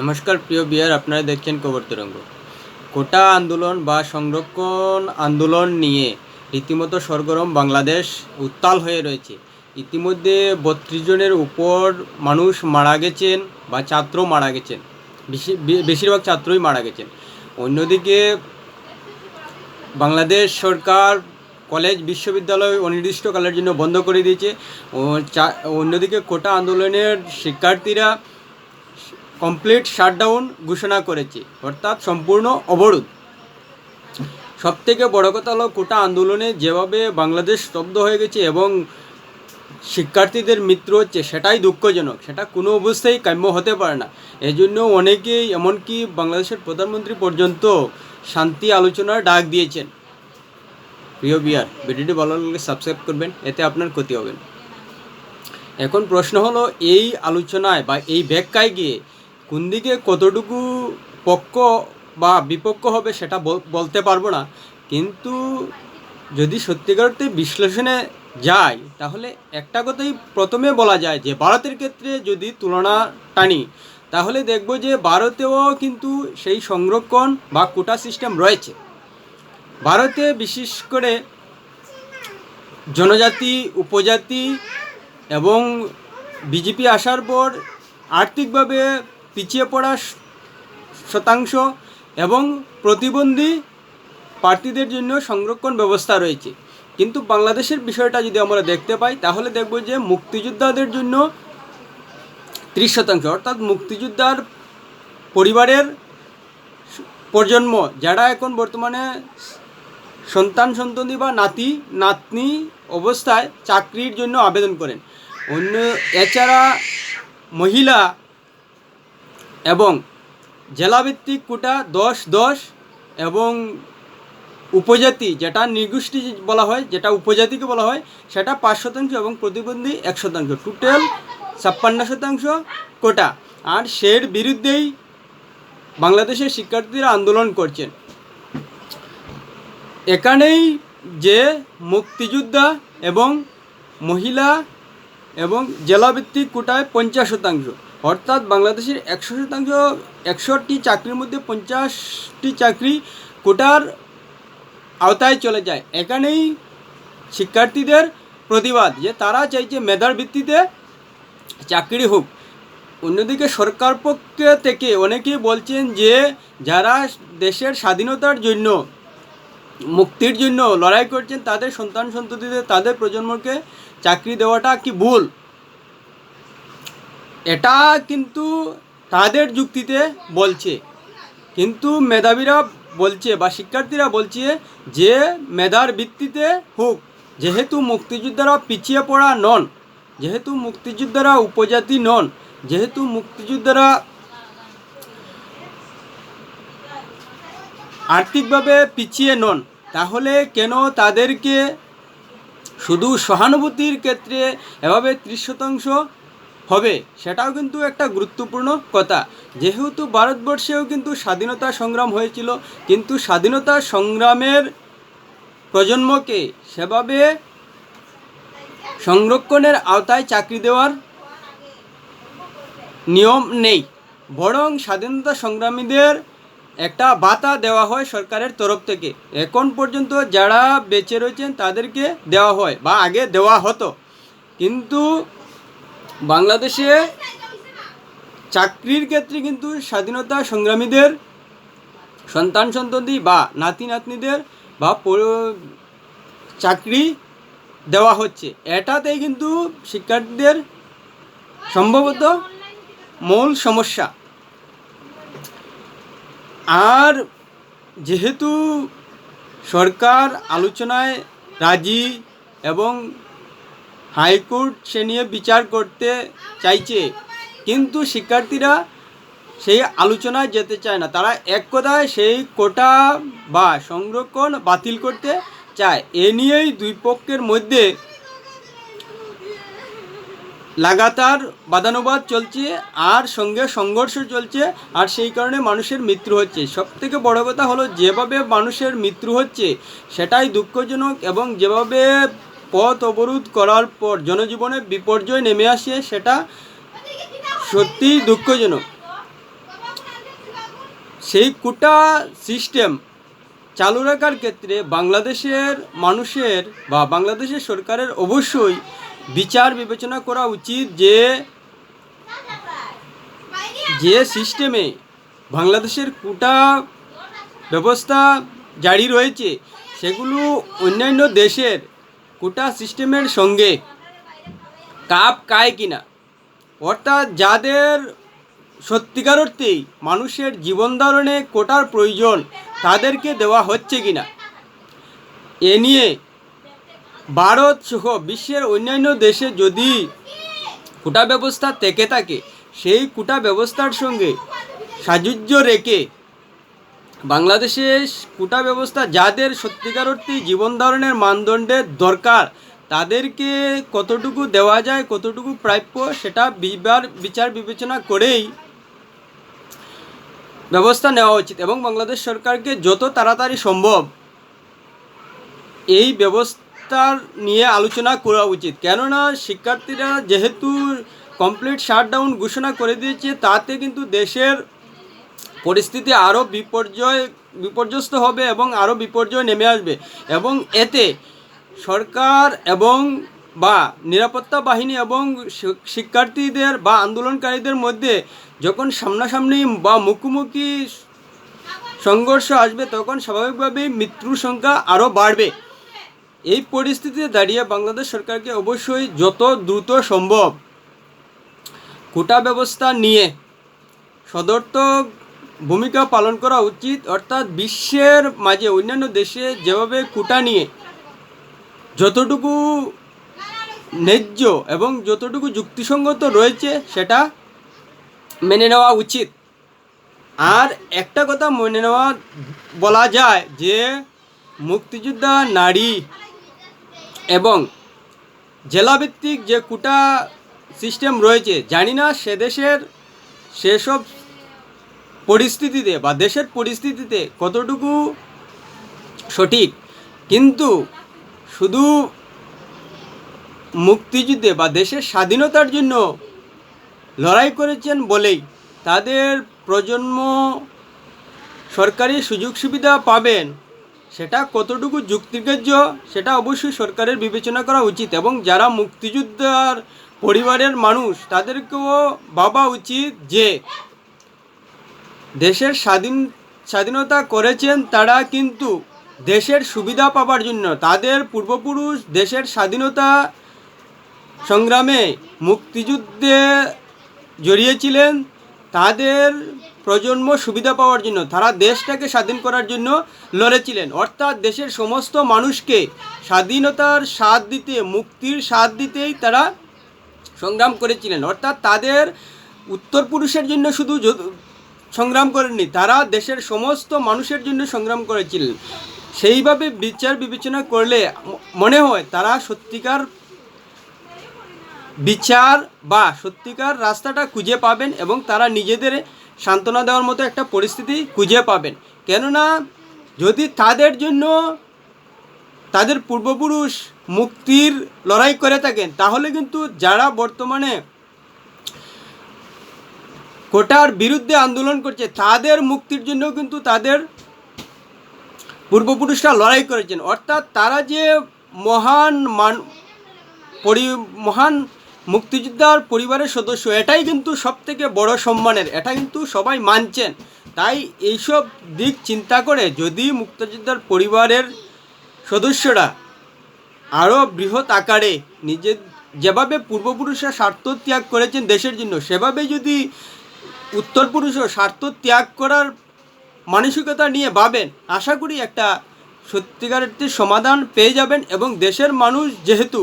নমস্কার, প্রিয় বিয়ার আপনারা দেখছেন কবর তরঙ্গ। কোটা আন্দোলন বা সংরক্ষণ আন্দোলন নিয়ে রীতিমতো সরগরম বাংলাদেশ উত্তাল হয়ে রয়েছে। ইতিমধ্যে বত্রিশ জনের উপর মানুষ মারা গেছেন বা ছাত্র মারা গেছেন। বেশি বেশিরভাগ ছাত্রই মারা গেছেন। অন্যদিকে বাংলাদেশ সরকার কলেজ, বিশ্ববিদ্যালয় অনির্দিষ্টকালের জন্য বন্ধ করে দিয়েছে। অন্যদিকে কোটা আন্দোলনের শিক্ষার্থীরা কমপ্লিট শাটডাউন ঘোষণা করেছে, অর্থাৎ সম্পূর্ণ অবরোধ। সব থেকে বড় কথা হলো, কোটা আন্দোলনে যেভাবে বাংলাদেশ স্তব্ধ হয়ে গেছে এবং শিক্ষার্থীদের মৃত্যু হচ্ছে, সেটাই দুঃখজনক। সেটা কোনো অবস্থায় কাম্য হতে পারে না। এই জন্য অনেকেই, এমনকি বাংলাদেশের প্রধানমন্ত্রী পর্যন্ত শান্তি আলোচনার ডাক দিয়েছেন। প্রিয় বিয়ার, ভিডিওটি ভালো লাগলে সাবস্ক্রাইব করবেন, এতে আপনার ক্ষতি হবে। এখন প্রশ্ন হলো, এই আলোচনায় বা এই ব্যাখ্যায় গিয়ে কোন দিকে কতটুকু পক্ষ বা বিপক্ষ হবে সেটা বলতে পারব না। কিন্তু যদি সত্যিকার অর্থে বিশ্লেষণে যাই, তাহলে একটা কথাই প্রথমে বলা যায় যে, ভারতের ক্ষেত্রে যদি তুলনা টানি, তাহলে দেখব যে ভারতেও কিন্তু সেই সংরক্ষণ বা কোটা সিস্টেম রয়েছে। ভারতে বিশেষ করে জনজাতি, উপজাতি এবং বিজেপি আসার পর আর্থিকভাবে পিছিয়ে পড়া শতাংশ এবং প্রতিবন্ধী প্রার্থীদের জন্য সংরক্ষণ ব্যবস্থা রয়েছে। কিন্তু বাংলাদেশের বিষয়টা যদি আমরা দেখতে পাই, তাহলে দেখব যে মুক্তিযোদ্ধাদের জন্য ত্রিশ শতাংশ, অর্থাৎ মুক্তিযোদ্ধার পরিবারের প্রজন্ম, যারা এখন বর্তমানে সন্তান সন্ততি বা নাতি, নাতনি অবস্থায় চাকরির জন্য আবেদন করেন। অন্য, এছাড়া মহিলা এবং জেলাভিত্তিক কোটা দশ দশ এবং উপজাতি যেটা নির্গোষ্ঠী বলা হয়, যেটা উপজাতিকে বলা হয়, সেটা পাঁচ শতাংশ এবং প্রতিবন্ধী এক শতাংশ। টোটাল ছাপ্পান্ন শতাংশ কোটা। আর সের বিরুদ্ধেই বাংলাদেশের শিক্ষার্থীরা আন্দোলন করছেন। এখানেই যে মুক্তিযোদ্ধা এবং মহিলা এবং জেলাভিত্তিক কোটায় পঞ্চাশ শতাংশ। অর্থাৎ বাংলাদেশের একশো শতাংশ একশোটি চাকরির মধ্যে পঞ্চাশটি চাকরি কোটার আওতায় চলে যায়। এখানেই শিক্ষার্থীদের প্রতিবাদ যে তারা চাইছে মেধার ভিত্তিতে চাকরি হোক। অন্যদিকে সরকার পক্ষ থেকে অনেকেই বলছেন যে যারা দেশের স্বাধীনতার জন্য, মুক্তির জন্য লড়াই করছেন, তাদের সন্তান সন্ততিদের তাদের প্রজন্মকে চাকরি দেওয়াটা কি ভুল? এটা কিন্তু তাদের যুক্তিতে বলছে। কিন্তু মেধাবীরা বলছে বা শিক্ষার্থীরা বলছে যে মেধার ভিত্তিতে হোক, যেহেতু মুক্তিযোদ্ধারা পিছিয়ে পড়া নন, যেহেতু মুক্তিযোদ্ধারা উপজাতি নন, যেহেতু মুক্তিযোদ্ধারা আর্থিকভাবে পিছিয়ে নন, তাহলে কেন তাদেরকে শুধু সহানুভূতির ক্ষেত্রে এভাবে ত্রিশ শতাংশ হবে। সেটাও কিন্তু একটা গুরুত্বপূর্ণ কথা। যেহেতু ভারতবর্ষেও কিন্তু স্বাধীনতা সংগ্রাম হয়েছিল, কিন্তু স্বাধীনতা সংগ্রামের প্রজন্মকে সেভাবে সংরক্ষণের আওতায় চাকরি দেওয়ার নিয়ম নেই। বরং স্বাধীনতা সংগ্রামীদের একটা বাতা দেওয়া হয় সরকারের তরফ থেকে। এখন পর্যন্ত যারা বেঁচে রয়েছেন তাদেরকে দেওয়া হয় বা আগে দেওয়া হতো। কিন্তু বাংলাদেশে চাকরির ক্ষেত্রে কিন্তু স্বাধীনতা সংগ্রামীদের, সন্তান সন্ততি বা নাতি নাতনিদের বা চাকরি দেওয়া হচ্ছে। এটাতেই কিন্তু শিক্ষার্থীদের সম্ভবত মূল সমস্যা। আর যেহেতু সরকার আলোচনায় রাজি এবং হাইকোর্ট সে নিয়ে বিচার করতে চাইছে। কিন্তু শিক্ষার্থীরা সেই আলোচনায় যেতে চায় না। তারা এক কথায় সেই কোটা বা সংরক্ষণ বাতিল করতে চায়। এ নিয়েই দুই পক্ষের মধ্যে লাগাতার বাদানুবাদ চলছে আর সঙ্গে সংঘর্ষ চলছে আর সেই কারণে মানুষের মৃত্যু হচ্ছে। সব থেকে বড় কথা হলো, যেভাবে মানুষের মৃত্যু হচ্ছে, সেটাই দুঃখজনক এবং যেভাবে পথ অবরোধ করার পর জনজীবনে বিপর্যয় নেমে আসে সেটা সত্যিই দুঃখজনক। সেই কোটা সিস্টেম চালু রাখার ক্ষেত্রে বাংলাদেশের মানুষের বা বাংলাদেশের সরকারের অবশ্যই বিচার বিবেচনা করা উচিত যে যে সিস্টেমে বাংলাদেশের কোটা ব্যবস্থা জারি রয়েছে, সেগুলো অন্যান্য দেশের কোটা সিস্টেমের সঙ্গে কাপ কায় কিনা? অর্থাৎ যাদের সত্যিকার অর্থেই মানুষের জীবন ধারণে কোটার প্রয়োজন, তাদেরকে দেওয়া হচ্ছে কিনা? এ নিয়ে ভারত সহ বিশ্বের অন্যান্য দেশে যদি কোটা ব্যবস্থা থেকে থাকে, সেই কোটা ব্যবস্থার সঙ্গে সাযুজ্য রেখে বাংলাদেশে কোটা ব্যবস্থা যাদের সত্যিকার অর্থে জীবন ধারণের মানদণ্ডের দরকার, তাদেরকে কতটুকু দেওয়া যায়, কতটুকু প্রাপ্য, সেটা বিবার বিচার বিবেচনা করেই ব্যবস্থা নেওয়া উচিত এবং বাংলাদেশ সরকারকে যত তাড়াতাড়ি সম্ভব এই ব্যবস্থার নিয়ে আলোচনা করা উচিত। কেননা শিক্ষার্থীরা যেহেতু কমপ্লিট শাটডাউন ঘোষণা করে দিয়েছে, তাতে কিন্তু দেশের পরিস্থিতি আরও বিপর্যয়, বিপর্যস্ত হবে এবং আরও বিপর্যয় নেমে আসবে। এবং এতে সরকার এবং বা নিরাপত্তা বাহিনী এবং শিক্ষার্থীদের বা আন্দোলনকারীদের মধ্যে যখন সামনাসামনি বা মুখোমুখি সংঘর্ষ আসবে, তখন স্বাভাবিকভাবেই মৃত্যুর সংখ্যা আরও বাড়বে। এই পরিস্থিতিতে দাঁড়িয়ে বাংলাদেশ সরকারকে অবশ্যই যত দ্রুত সম্ভব কোটা ব্যবস্থা নিয়ে সদর্থক ভূমিকা পালন করা উচিত, অর্থাৎ বিশ্বের মাঝে অন্যান্য দেশে যেভাবে কোটা নিয়ে যতটুকু ন্যায্য এবং যতটুকু যুক্তিসঙ্গত রয়েছে সেটা মেনে নেওয়া উচিত। আর একটা কথা মনে নেওয়া বলা যায় যে, মুক্তিযোদ্ধা নারী এবং জেলাভিত্তিক যে কোটা সিস্টেম রয়েছে, জানি না সে দেশের সেসব পরিস্থিতিতে বা দেশের পরিস্থিতিতে কতটুকু সঠিক? কিন্তু শুধু মুক্তিযুদ্ধে বা দেশের স্বাধীনতার জন্য লড়াই করেছেন বলেই তাদের প্রজন্ম সরকারি সুযোগ সুবিধা পাবেন, সেটা কতটুকু যুক্তিগ্রাহ্য সেটা অবশ্যই সরকারের বিবেচনা করা উচিত এবং যারা মুক্তিযোদ্ধার পরিবারের মানুষ তাদেরকেও ভাবা উচিত যে দেশের স্বাধীন, স্বাধীনতা করেছেন তারা কিন্তু দেশের সুবিধা পাবার জন্য। তাদের পূর্বপুরুষ দেশের স্বাধীনতা সংগ্রামে মুক্তিযুদ্ধে জড়িয়েছিলেন। তাদের প্রজন্ম সুবিধা পাওয়ার জন্য, তারা দেশটাকে স্বাধীন করার জন্য লড়েছিলেন। অর্থাৎ দেশের সমস্ত মানুষকে স্বাধীনতার স্বাদ দিতে, মুক্তির স্বাদ দিতেই তারা সংগ্রাম করেছিলেন। অর্থাৎ তাদের উত্তর পুরুষের জন্য শুধু সংগ্রাম করেননি। তারা দেশের সমস্ত মানুষের জন্য সংগ্রাম করেছিলেন সেইভাবে বিচার বিবেচনা করলে মনে হয় তারা সত্যিকার বিচার বা সত্যিকার রাস্তাটা খুঁজে পাবেন এবং তারা নিজেদের সান্ত্বনা দেওয়ার মতো একটা পরিস্থিতি খুঁজে পাবেন। কেননা যদি তাদের জন্য তাদের পূর্বপুরুষ মুক্তির লড়াই করে থাকেন, তাহলে কিন্তু যারা বর্তমানে কোটার বিরুদ্ধে আন্দোলন করছে, তাদের মুক্তির জন্য কিন্তু তাদের পূর্বপুরুষরা লড়াই করেছেন। অর্থাৎ তারা যে মহান মান পরি মহান মুক্তিযোদ্ধার পরিবারের সদস্য, এটাই কিন্তু সব থেকে বড় সম্মানের, এটা কিন্তু সবাই মানছেন। তাই এইসব দিক চিন্তা করে যদি মুক্তিযোদ্ধার পরিবারের সদস্যরা আরও বৃহৎ আকারে নিজের যেভাবে পূর্বপুরুষরা স্বার্থ ত্যাগ করেছেন দেশের জন্য, সেভাবে যদি উত্তর পুরুষও স্বার্থ ত্যাগ করার মানসিকতা নিয়ে ভাবেন। আশা করি একটা সত্যিকার সমাধান পেয়ে যাবেন এবং দেশের মানুষ যেহেতু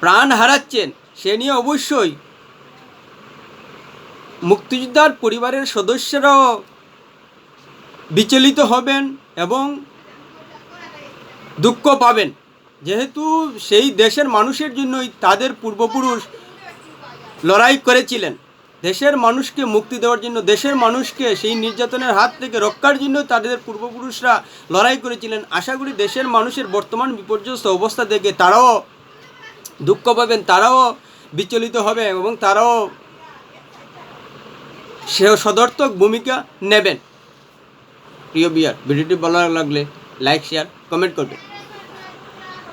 প্রাণ হারাচ্ছেন, সে নিয়ে অবশ্যই মুক্তিযোদ্ধার পরিবারের সদস্যরাও বিচলিত হবেন এবং দুঃখ পাবেন। যেহেতু সেই দেশের মানুষের জন্যই তাদের পূর্বপুরুষ লড়াই করেছিলেন। দেশের মানুষকে মুক্তি দেওয়ার জন্য, দেশের মানুষকে সেই নির্যাতনের হাত থেকে রক্ষার জন্য তাদের পূর্বপুরুষরা লড়াই করেছিলেন। আশা করি দেশের মানুষের বর্তমান বিপর্যস্ত অবস্থা দেখে তারাও দুঃখ পাবেন, তারাও বিচলিত হবে এবং তারাও সে সদর্থক ভূমিকা নেবেন। প্রিয় বিয়ার ভিডিওটি ভালো লাগলে লাইক শেয়ার কমেন্ট করবেন।